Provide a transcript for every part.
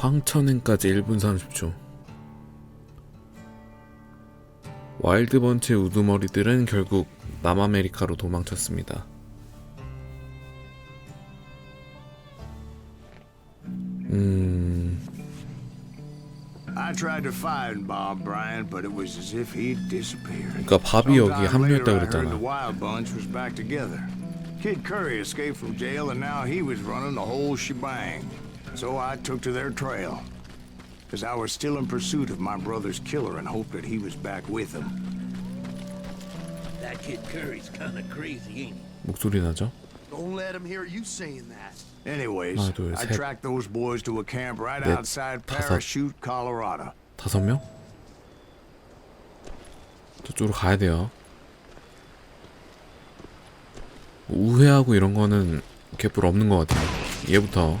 황천행까지 1분 30초. 와일드번치의 우두머리들은 결국 남아메리카로 도망쳤습니다. 음. 그러니까 밥이 여기 합류했다 그랬잖아. Kid Curry escaped from jail, and now he was running the whole shebang. So I took to their trail, because I was still in pursuit of my brother's killer and hoped that he was back with him. That kid Curry's kind of crazy, ain't he? 목소리 나죠? Don't let him hear you saying that. Anyways, 하나, 둘, I 셋, tracked those boys to a camp right 넷, outside 다섯. Parachute, Colorado. 다섯 명? 저쪽으로 가야 돼요. 우회하고 이런 거는 개뿔 없는 것 같아요. 얘부터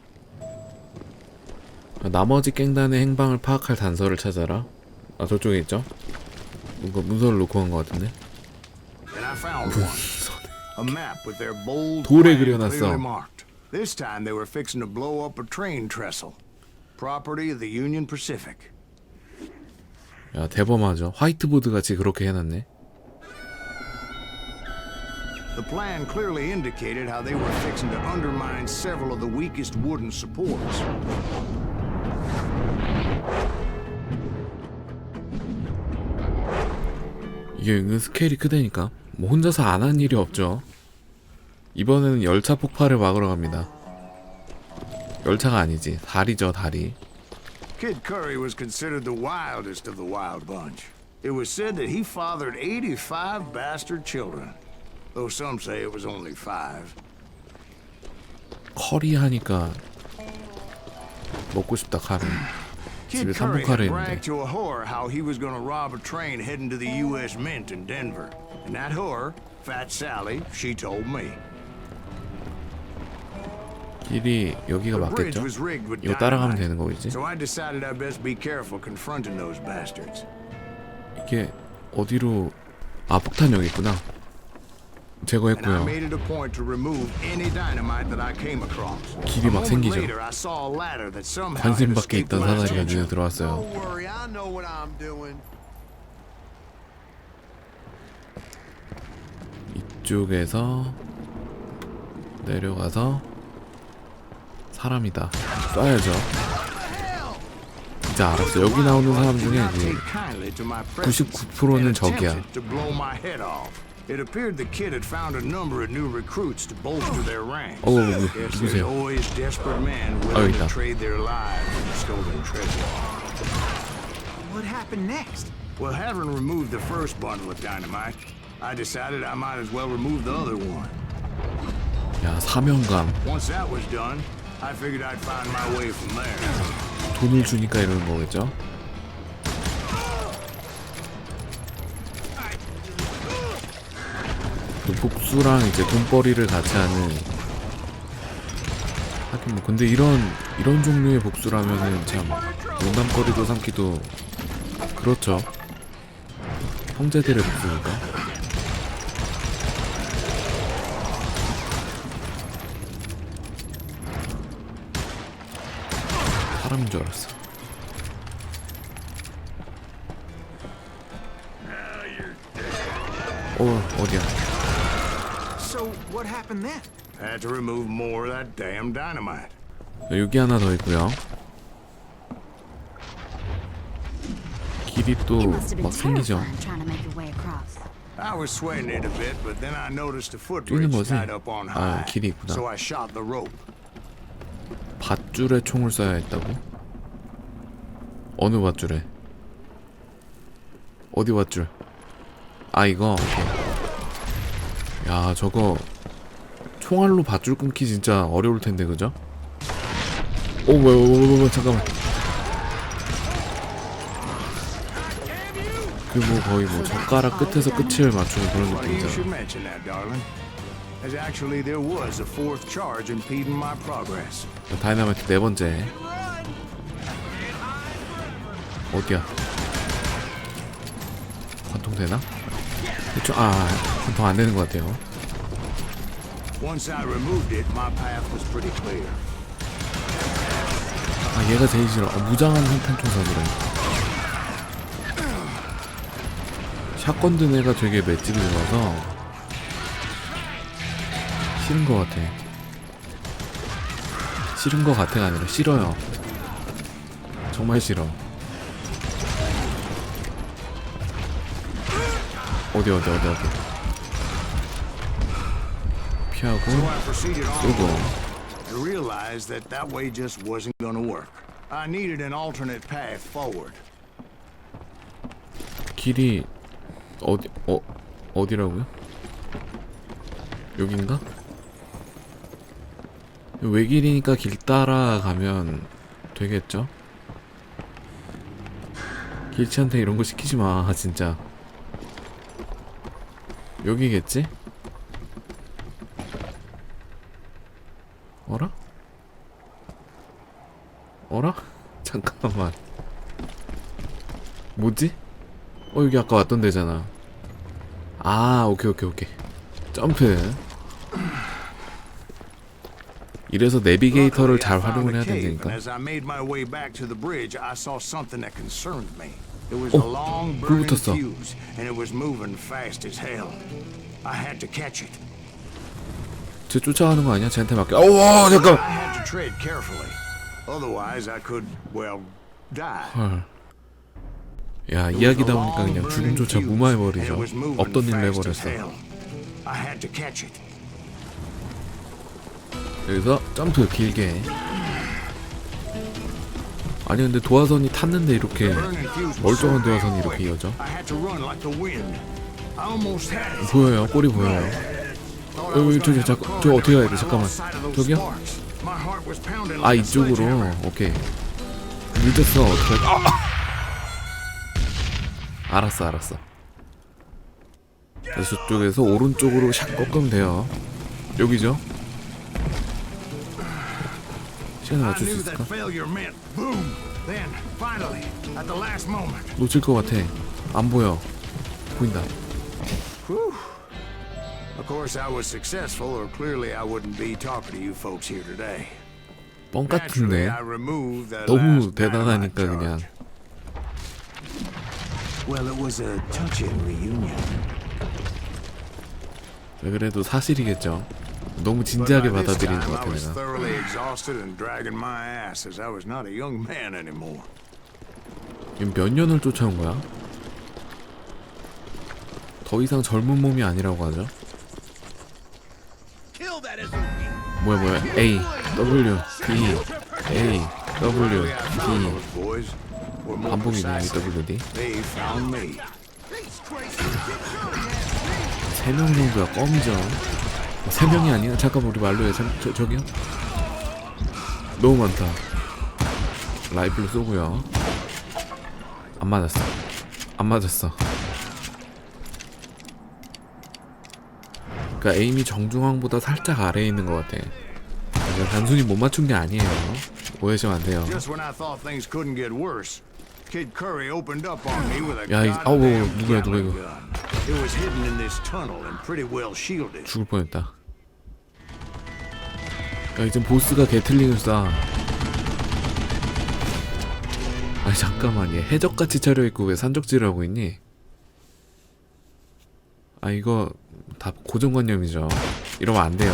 나머지 깽단의 행방을 파악할 단서를 찾아라. 아 저쪽에 있죠? 뭔가 문서를 놓고 간 것 같은데. 돌에 그려놨어. This time they were fixing to blow up a train trestle. Property of the Union Pacific. 야 대범하죠. 화이트보드 같이 그렇게 해놨네. The plan clearly indicated how they were fixing to undermine several of the weakest wooden supports. 이게 은근 스케일이 크다니까. 뭐 혼자서 안 한 일이 없죠. 이번에는 열차 폭발을 막으러 갑니다. 열차가 아니지. 다리죠, 다리. Kid Curry was considered the wildest of the wild bunch. It was said that he fathered 85 bastard children, though some say it was only five. 커리 하니까 먹고 싶다 카레. 집에 Kid Curry 삼복카레 had 있는데. bragged to a whore how he was going to rob a train heading to the U.S. Mint in Denver. And that whore, Fat Sally, she told me. 길이 여기가 The bridge 맞겠죠? was rigged with 이거 따라가면. 되는 거겠지? So I decided I'd best be careful confronting those bastards. 이게 어디로 아 폭탄 여기 있구나. 제거했고요. 길이 막 생기죠. 관심 밖에 있던 사다리가 눈에. 들어왔어요. 이쪽에서 내려가서 사람이다. 쏴야죠. 이제 알았어. 여기 나오는 사람 중에 Not 그 take kindly to my presence 99%는 and 적이야. attempted to blow my head off. It appeared the kid had found a number of new recruits to bolster their ranks. 어, 어, 어, Guess there's 누구세요? always desperate men 아, willing 있다. to trade their lives for stolen treasure. What happened next? Well, having removed the first bundle of dynamite, I decided I might as well remove the other one. 야 사명감. Once that was done, I figured I'd find my way from there. 돈을 주니까 이러는 거겠죠? 복수랑 이제 돈벌이를 같이 하는 하긴 뭐 근데 이런 이런 종류의 복수라면은 참 농담거리도 삼기도 그렇죠. 형제들의 복수니까. 사람인 줄 알았어. 어 어디야 what happened then? Had to remove more of that damn dynamite. 여기 하나 더 있고요. 길이 It 또 must have been 막 생기죠. terrifying trying to make your way across. I was sweating it a bit, but then I noticed a 뛰는 footbridge 거지? tied up on 아, high. 길이 있구나. So I shot the rope. 밧줄에 총을 쏴야 했다고? 어느 밧줄에? 어디 밧줄? 아 이거. 오케이. 야 저거 총알로 밧줄 끊기 진짜 어려울 텐데 그죠? 오 뭐야 뭐야 잠깐만. 그 뭐 거의 뭐 젓가락 끝에서 끝을 맞추는 그런 느낌이잖아. mention that, darling. As actually there was a fourth charge impeding my progress. 다이나마이트 네 번째. 어디야? 관통 되나? 그쵸? 아, 관통 안 되는 것 같아요. Once I removed it, my path was pretty clear. 아, 얘가 제일 싫어. 아, 무장한 한탄총사들은. 샷건 든 애가 되게 맷집이 좋아서 싫은 것 같아. 싫은 것 같아가 아니라 싫어요. 정말 싫어. 어디 어디 어디 어디. I proceeded on 쏘고. and realized that that way just wasn't going to work. I needed an alternate path forward. 길이 어디 어 어디라고요? 여긴가? 외길이니까 길 따라가면 되겠죠? 길치한테 이런 거 시키지 마 진짜 여기겠지? 어라? 어라? 잠깐만 뭐지? 어 여기 아까 왔던 데잖아 아 오케이 오케이 오케이 점프 이래서 내비게이터를 잘 활용을 해야 된다니까 어, 불 붙었어. 쟤 쫓아가는 거 아니야? 쟤한테 맡겨 어와 잠깐 Otherwise, I could, well, die. 헐. 야 이야기다 보니까 그냥 죽음조차 무마해버리죠 없던 해버렸어. I had to catch it. 여기서 점프 길게 아니 근데 도화선이 탔는데 이렇게 멀쩡한 도화선이 이렇게 이어져 I had to run like the wind. I almost had it. 보여요 꼬리 보여요 여기, 저기, 잠깐, 저 어떻게 가야 돼? 잠깐만. 저기요? 아 이쪽으로. 오케이 늦었어 어떻게 아! 알았어 알았어 그래서 저쪽에서 오른쪽으로 샥 꺾으면 돼요 여기죠 시간을 맞출 수 있을까? 놓칠 것 같아 안 보여 보인다. Of course, I was successful, or clearly I wouldn't be talking to you folks here today. 뻥 같은데 너무 대단하니까 그냥. 그래도 사실이겠죠 너무 진지하게 받아들이는 것 I 같아 was 내가. 지금 몇 년을 쫓아온 거야? 더 이상 젊은 몸이 아니라고 하죠. 뭐야 뭐야 A W D A W more 반복이네 W D they found me. 세명 정도야 껌이죠 세 명이 아니야? 잠깐만 우리 말로 해 저, 저, 저기요? 너무 많다 라이플로 쏘고요 안 맞았어 안 맞았어 그니까 에임이 정중앙보다 살짝 아래에 있는 것 같아 그러니까 단순히 못 맞춘 게 아니에요 오해하시면 안 돼요 야, 이- 아우, 누구야, 누구야, 이거. gun. It was hidden in this tunnel and pretty well shielded. 죽을 뻔했다. 야 이제 보스가 게틀링을 쏴. 아니 잠깐만 얘 해적같이 차려입고 왜 산적질을 하고 있니? 아 이거 다 고정관념이죠. 이러면 안 돼요.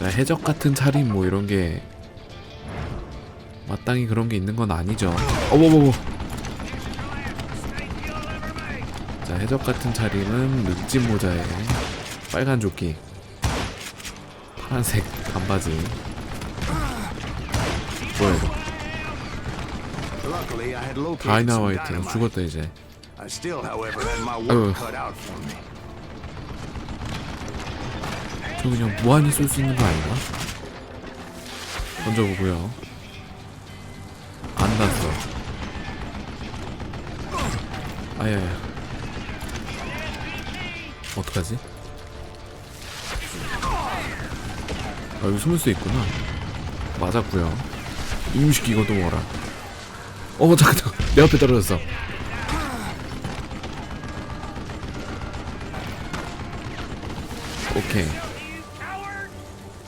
야, 해적 같은 차림 뭐 이런 게 마땅히 그런 게 있는 건 아니죠. 어머머머. 자 해적 같은 차림은 늑진 모자에 빨간 조끼 파란색 반바지 뭐야 이거 다이나와이트. 죽었다 이제 I still, however, had my work cut out for me. 저 그냥 무한히 쏠 수 있는 거 아닌가? 던져보고요. 안 났어. 아야야. 어떡하지? 아 여기 숨을 수 있구나. 맞았구요. 이무식이 이것도 뭐라. 어 잠깐 잠깐 내 앞에 떨어졌어 오케이.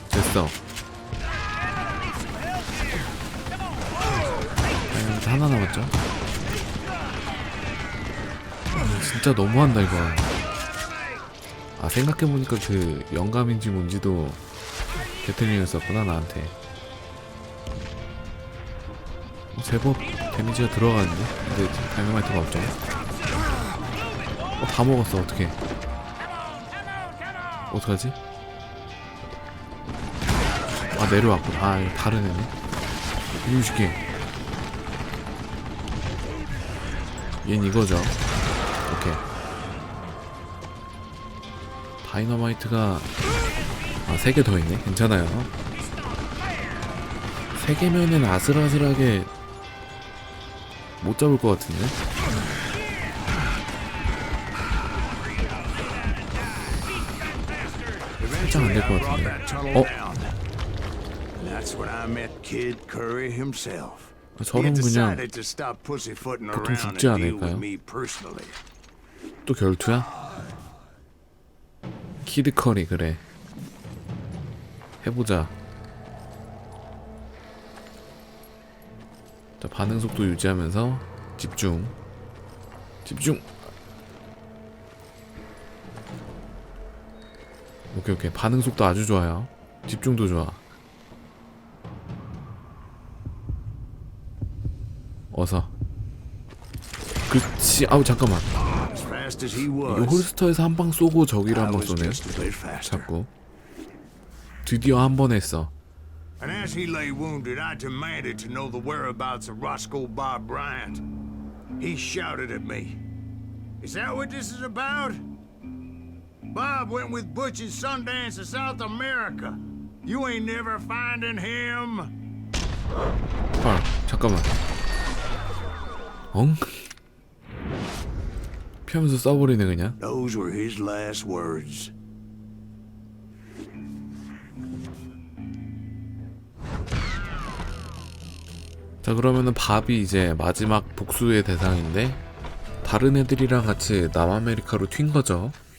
됐어. 아, 하나 남았죠? 아, 진짜 너무한다 이거. 아 생각해보니까 그 영감인지 뭔지도 게틀링이었었구나 나한테. 어, 제법 데미지가 들어가는데? 근데 다이너마이트가 없죠? 어, 다 먹었어 어떡해 어떡하지? 아 내려왔구나. 아 이거 다른 애네. 이유식해 얜 이거죠. 오케이. 다이너마이트가 아 세 개 더 있네. 괜찮아요. 세 개면은 아슬아슬하게 못 잡을 것 같은데 살짝 안 될 것 같은데 어? 저런 그냥 보통 죽지 않을까요? 또 결투야? 키드 커리 그래 해보자 자 반응 속도 유지하면서 집중 집중 오케이 오케이 반응 속도 아주 좋아요 집중도 좋아 어서 그치 아우 잠깐만 As fast as he 이 was, 홀스터에서 한 방 쏘고 저기를 한 방 쏘네. 자꾸 드디어 한 번 했어 And as he lay wounded, I demanded to know the whereabouts of Roscoe Bob Bryant. He shouted at me. Is that what this is about? Bob went with Butch and Sundance to South America. You ain't never finding him. 헐 잠깐만 엉? 피하면서 쏴버리네 그냥 Those were his last words. 자 그러면은 밥이 이제 마지막 복수의 대상인데 다른 애들이랑 같이 남아메리카로 튄 거죠